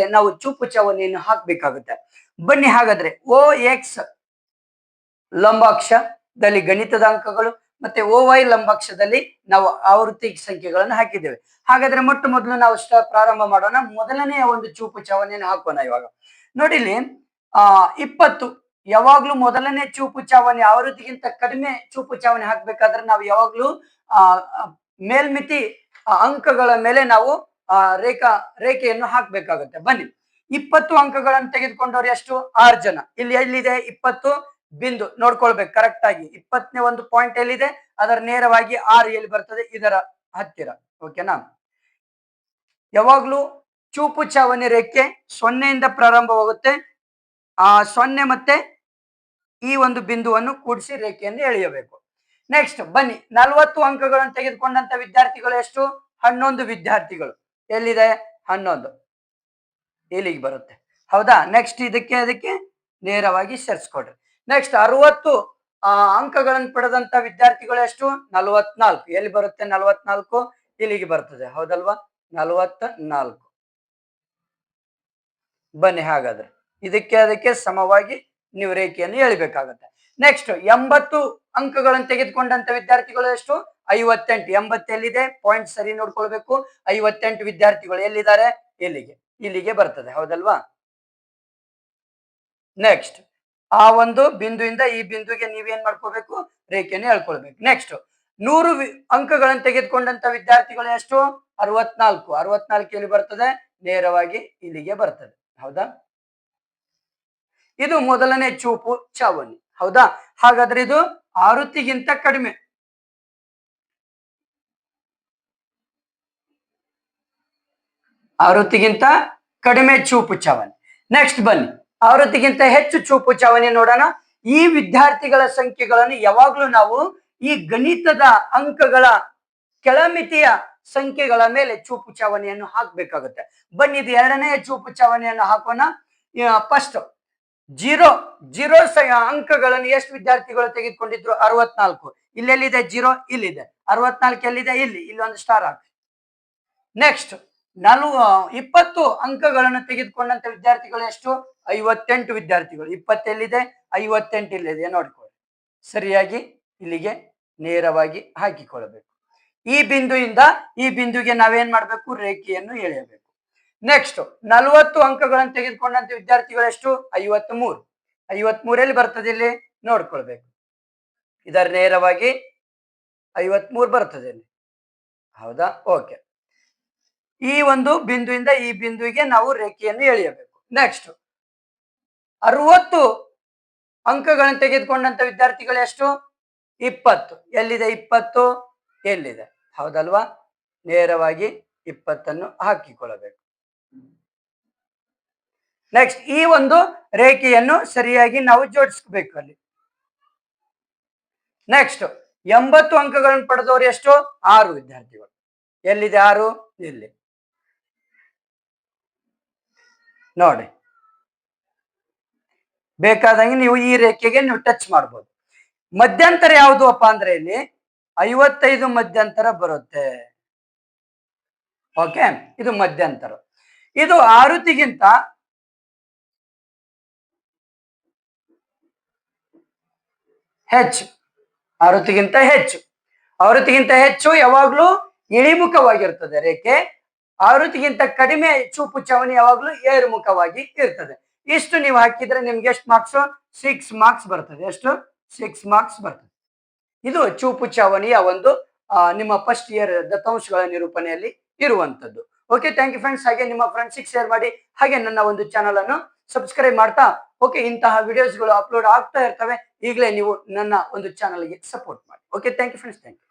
ನಾವು ಚೂಪು ಚಾವಣಿಯನ್ನು ಹಾಕ್ಬೇಕಾಗುತ್ತೆ. ಬನ್ನಿ ಹಾಗಾದ್ರೆ ಓ ಎಕ್ಸ್ ಲಂಬಾಕ್ಷದಲ್ಲಿ ಗಣಿತದ ಅಂಕಗಳು ಮತ್ತೆ ಓ ವೈ ಲಂಬಾಕ್ಷದಲ್ಲಿ ನಾವು ಆವೃತ್ತಿ ಸಂಖ್ಯೆಗಳನ್ನು ಹಾಕಿದ್ದೇವೆ. ಹಾಗಾದ್ರೆ ಮೊಟ್ಟ ಮೊದಲು ನಾವು ಪ್ರಾರಂಭ ಮಾಡೋಣ. ಮೊದಲನೆಯ ಒಂದು ಚೂಪು ಚಾವಣಿಯನ್ನು ಹಾಕೋಣ ಇವಾಗ. ನೋಡಿಲಿ ಆ, ಇಪ್ಪತ್ತು. ಯಾವಾಗ್ಲೂ ಮೊದಲನೇ ಚೂಪು ಚಾವಣಿ ಆವೃತ್ತಿಗಿಂತ ಕಡಿಮೆ ಚೂಪು ಚಾವಣಿ ಹಾಕ್ಬೇಕಾದ್ರೆ ನಾವು ಯಾವಾಗ್ಲೂ, ಆ, ಮೇಲ್ಮಿತಿ ಅಂಕಗಳ ಮೇಲೆ ನಾವು ಆ ರೇಖಾ, ರೇಖೆಯನ್ನು ಹಾಕ್ಬೇಕಾಗುತ್ತೆ. ಬನ್ನಿ. ಇಪ್ಪತ್ತು ಅಂಕಗಳನ್ನು ತೆಗೆದುಕೊಂಡವ್ರು ಎಷ್ಟು? ಆರು ಜನ. ಇಲ್ಲಿ ಎಲ್ಲಿದೆ? ಇಪ್ಪತ್ತು ಬಿಂದು. ನೋಡ್ಕೊಳ್ಬೇಕು ಕರೆಕ್ಟ್ ಆಗಿ. ಇಪ್ಪತ್ತನೇ ಒಂದು ಪಾಯಿಂಟ್ ಎಲ್ಲಿದೆ? ಅದರ ನೇರವಾಗಿ ಆರು ಎಲ್ಲಿ ಬರ್ತದೆ? ಇದರ ಹತ್ತಿರ. ಓಕೆನಾ ಯಾವಾಗ್ಲೂ ಚೂಪು ಚಾವಣಿ ರೇಖೆ ಸೊನ್ನೆಯಿಂದ ಪ್ರಾರಂಭವಾಗುತ್ತೆ. ಆ ಸೊನ್ನೆ ಮತ್ತೆ ಈ ಒಂದು ಬಿಂದುವನ್ನು ಕೂಡಿಸಿ ರೇಖೆಯನ್ನು ಎಳೆಯಬೇಕು. ನೆಕ್ಸ್ಟ್ ಬನ್ನಿ. ನಲವತ್ತು ಅಂಕಗಳನ್ನು ತೆಗೆದುಕೊಂಡಂತ ವಿದ್ಯಾರ್ಥಿಗಳು ಎಷ್ಟು? ಹನ್ನೊಂದು ವಿದ್ಯಾರ್ಥಿಗಳು. ಎಲ್ಲಿದೆ? ಹನ್ನೊಂದು. ಇಲ್ಲಿಗೆ ಬರುತ್ತೆ. ಹೌದಾ? ನೆಕ್ಸ್ಟ್ ಇದಕ್ಕೆ ಅದಕ್ಕೆ ನೇರವಾಗಿ ಸೇರಿಸ್ಕೊಡ್ರಿ. ನೆಕ್ಸ್ಟ್ ಅರವತ್ತು ಅಂಕಗಳನ್ನು ಪಡೆದಂತ ವಿದ್ಯಾರ್ಥಿಗಳು ಎಷ್ಟು? ನಲವತ್ನಾಲ್ಕು. ಎಲ್ಲಿ ಬರುತ್ತೆ ನಲವತ್ನಾಲ್ಕು? ಇಲ್ಲಿಗೆ ಬರ್ತದೆ. ಹೌದಲ್ವಾ? ನಲವತ್ತ ನಾಲ್ಕು ಬನ್ನಿ ಹಾಗಾದ್ರೆ. ಇದಕ್ಕೆ ಅದಕ್ಕೆ ಸಮವಾಗಿ ನೀವು ರೇಖೆಯನ್ನು ಎಳಿಬೇಕಾಗತ್ತೆ. ನೆಕ್ಸ್ಟ್ ಎಂಬತ್ತು ಅಂಕಗಳನ್ನು ತೆಗೆದುಕೊಂಡಂತ ವಿದ್ಯಾರ್ಥಿಗಳು ಎಷ್ಟು? ಐವತ್ತೆಂಟು ಎಂಬತ್ತು ಎಲ್ಲಿದೆ ಪಾಯಿಂಟ್ ಸರಿ ನೋಡ್ಕೊಳ್ಬೇಕು. ಐವತ್ತೆಂಟು ವಿದ್ಯಾರ್ಥಿಗಳು ಎಲ್ಲಿದ್ದಾರೆ? ಇಲ್ಲಿಗೆ. ಇಲ್ಲಿಗೆ ಬರ್ತದೆ. ಹೌದಲ್ವಾ? ನೆಕ್ಸ್ಟ್ ಆ ಒಂದು ಬಿಂದುವಿಂದ ಈ ಬಿಂದುಗೆ ನೀವೇನ್ ಮಾಡ್ಕೋಬೇಕು ರೇಖೆಯನ್ನು ಹೇಳ್ಕೊಳ್ಬೇಕು ನೆಕ್ಸ್ಟ್ ನೂರು ಅಂಕಗಳನ್ನು ತೆಗೆದುಕೊಂಡಂತ ವಿದ್ಯಾರ್ಥಿಗಳು ಎಷ್ಟು? ಅರವತ್ನಾಲ್ಕು. ಅರವತ್ನಾಲ್ಕು ಎಲ್ಲಿ ಬರ್ತದೆ? ನೇರವಾಗಿ ಇಲ್ಲಿಗೆ ಬರ್ತದೆ. ಹೌದಾ? ಇದು ಮೊದಲನೇ ಚೂಪು ಚಾವಣಿ. ಹೌದಾ? ಹಾಗಾದ್ರೆ ಇದು ಆರುತಿಗಿಂತ ಕಡಿಮೆ. ಆವೃತ್ತಿಗಿಂತ ಕಡಿಮೆ ಚೂಪು ಚಾವಣಿ. ನೆಕ್ಸ್ಟ್ ಬನ್ನಿ. ಆವೃತ್ತಿಗಿಂತ ಹೆಚ್ಚು ಚೂಪು ಚಾವಣಿ ನೋಡೋಣ. ಈ ವಿದ್ಯಾರ್ಥಿಗಳ ಸಂಖ್ಯೆಗಳನ್ನು ಯಾವಾಗ್ಲೂ ನಾವು ಈ ಗಣಿತದ ಅಂಕಗಳ ಕೆಳಮಿತಿಯ ಸಂಖ್ಯೆಗಳ ಮೇಲೆ ಚೂಪು ಚಾವಣಿಯನ್ನು ಹಾಕ್ಬೇಕಾಗುತ್ತೆ. ಬನ್ನಿ, ಇದು ಎರಡನೇ ಚೂಪು ಚಾವಣಿಯನ್ನು ಹಾಕೋಣ. ಫಸ್ಟ್ ಜೀರೋ ಜೀರೋ ಅಂಕಗಳನ್ನು ಎಷ್ಟು ವಿದ್ಯಾರ್ಥಿಗಳು ತೆಗೆದುಕೊಂಡಿದ್ರು? ಅರವತ್ನಾಲ್ಕು. ಇಲ್ಲೆಲ್ಲಿದೆ? ಜೀರೋ, ಇಲ್ಲಿದೆ. ಅರವತ್ನಾಲ್ಕು ಎಲ್ಲಿದೆ? ಇಲ್ಲಿ. ಇಲ್ಲಿ ಒಂದು ಸ್ಟಾರ್ ಹಾಕಿ. ನೆಕ್ಸ್ಟ್ ನಲ್ವ ಇಪ್ಪತ್ತು ಅಂಕಗಳನ್ನು ತೆಗೆದುಕೊಂಡಂತ ವಿದ್ಯಾರ್ಥಿಗಳು ಎಷ್ಟು? ಐವತ್ತೆಂಟು ವಿದ್ಯಾರ್ಥಿಗಳು. ಇಪ್ಪತ್ತೆಲ್ಲಿದೆ ಐವತ್ತೆಂಟು ಇಲ್ಲಿದೆ. ನೋಡ್ಕೊಳ್ಳಿ. ಸರಿಯಾಗಿ ಇಲ್ಲಿಗೆ ನೇರವಾಗಿ ಹಾಕಿಕೊಳ್ಳಬೇಕು. ಈ ಬಿಂದುವಿಂದ ಈ ಬಿಂದುಗೆ ನಾವೇನ್ ಮಾಡ್ಬೇಕು? ರೇಖೆಯನ್ನು ಎಳೆಯಬೇಕು. ನೆಕ್ಸ್ಟ್ ನಲವತ್ತು ಅಂಕಗಳನ್ನು ತೆಗೆದುಕೊಂಡಂತ ವಿದ್ಯಾರ್ಥಿಗಳು ಎಷ್ಟು? ಐವತ್ ಮೂರು ಐವತ್ ಮೂರಲ್ಲಿ ಬರ್ತದೆ ಇಲ್ಲಿ? ನೋಡ್ಕೊಳ್ಬೇಕು. ಇದರ ನೇರವಾಗಿ ಐವತ್ ಮೂರು ಬರ್ತದೆ ಇಲ್ಲಿ. ಹೌದಾ? ಓಕೆ ಈ ಒಂದು ಬಿಂದುವಿಂದ ಈ ಬಿಂದುವಿಗೆ ನಾವು ರೇಖೆಯನ್ನು ಎಳೆಯಬೇಕು. ನೆಕ್ಸ್ಟ್ ಅರವತ್ತು ಅಂಕಗಳನ್ನು ತೆಗೆದುಕೊಂಡಂತ ವಿದ್ಯಾರ್ಥಿಗಳು ಎಷ್ಟು? ಇಪ್ಪತ್ತು. ಎಲ್ಲಿದೆ ಇಪ್ಪತ್ತು? ಎಲ್ಲಿದೆ? ಹೌದಲ್ವಾ? ನೇರವಾಗಿ ಇಪ್ಪತ್ತನ್ನು ಹಾಕಿಕೊಳ್ಳಬೇಕು. ನೆಕ್ಸ್ಟ್ ಈ ಒಂದು ರೇಖೆಯನ್ನು ಸರಿಯಾಗಿ ನಾವು ಜೋಡಿಸ್ಬೇಕು ಅಲ್ಲಿ. ನೆಕ್ಸ್ಟ್ ಎಂಬತ್ತು ಅಂಕಗಳನ್ನು ಪಡೆದವರು ಎಷ್ಟು? ಆರು ವಿದ್ಯಾರ್ಥಿಗಳು. ಎಲ್ಲಿದೆ ಆರು? ಇಲ್ಲಿ. ನೋಡಿ. ಬೇಕಾದಂಗೆ ನೀವು ಈ ರೇಖೆಗೆ ನೀವು ಟಚ್ ಮಾಡ್ಬೋದು. ಮಧ್ಯಂತರ ಯಾವುದು ಅಪ್ಪ ಅಂದ್ರೆ ಇಲ್ಲಿ ಐವತ್ತೈದು ಮಧ್ಯಂತರ ಬರುತ್ತೆ. ಓಕೆ ಇದು ಮಧ್ಯಂತರ. ಇದು ಆರುತಿಗಿಂತ ಹೆಚ್ಚು. ಆರುತಿಗಿಂತ ಹೆಚ್ಚು. ಆವೃತ್ತಿಗಿಂತ ಹೆಚ್ಚು ಯಾವಾಗ್ಲೂ ಇಳಿಮುಖವಾಗಿರ್ತದೆ ರೇಖೆ. ಆವೃತ್ತಿಗಿಂತ ಕಡಿಮೆ ಚೂಪು ಚಾವಣಿ ಯಾವಾಗ್ಲೂ ಏರುಮುಖವಾಗಿ ಇರ್ತದೆ. ಇಷ್ಟು ನೀವು ಹಾಕಿದ್ರೆ ನಿಮ್ಗೆ ಎಷ್ಟು ಮಾರ್ಕ್ಸ್ ಸಿಕ್ಸ್ ಮಾರ್ಕ್ಸ್ ಬರ್ತದೆ. ಎಷ್ಟು? ಸಿಕ್ಸ್ ಮಾರ್ಕ್ಸ್ ಬರ್ತದೆ. ಇದು ಚೂಪು ಚಾವಣಿಯ ಒಂದು ನಿಮ್ಮ ಫಸ್ಟ್ ಇಯರ್ ದತ್ತಾಂಶಗಳ ನಿರೂಪಣೆಯಲ್ಲಿ ಇರುವಂತದ್ದು ಓಕೆ ಥ್ಯಾಂಕ್ ಯು ಫ್ರೆಂಡ್ಸ್ ಹಾಗೆ ನಿಮ್ಮ ಫ್ರೆಂಡ್ಸಿಗೆ ಶೇರ್ ಮಾಡಿ, ಹಾಗೆ ನನ್ನ ಒಂದು ಚಾನಲ್ ಅನ್ನು ಸಬ್ಸ್ಕ್ರೈಬ್ ಮಾಡ್ತಾ ಓಕೆ ಇಂತಹ ವಿಡಿಯೋಸ್ಗಳು ಅಪ್ಲೋಡ್ ಆಗ್ತಾ ಇರ್ತವೆ, ಈಗಲೇ ನೀವು ನನ್ನ ಒಂದು ಚಾನಲ್ಗೆ ಸಪೋರ್ಟ್ ಮಾಡಿ. Okay thank you friends thank you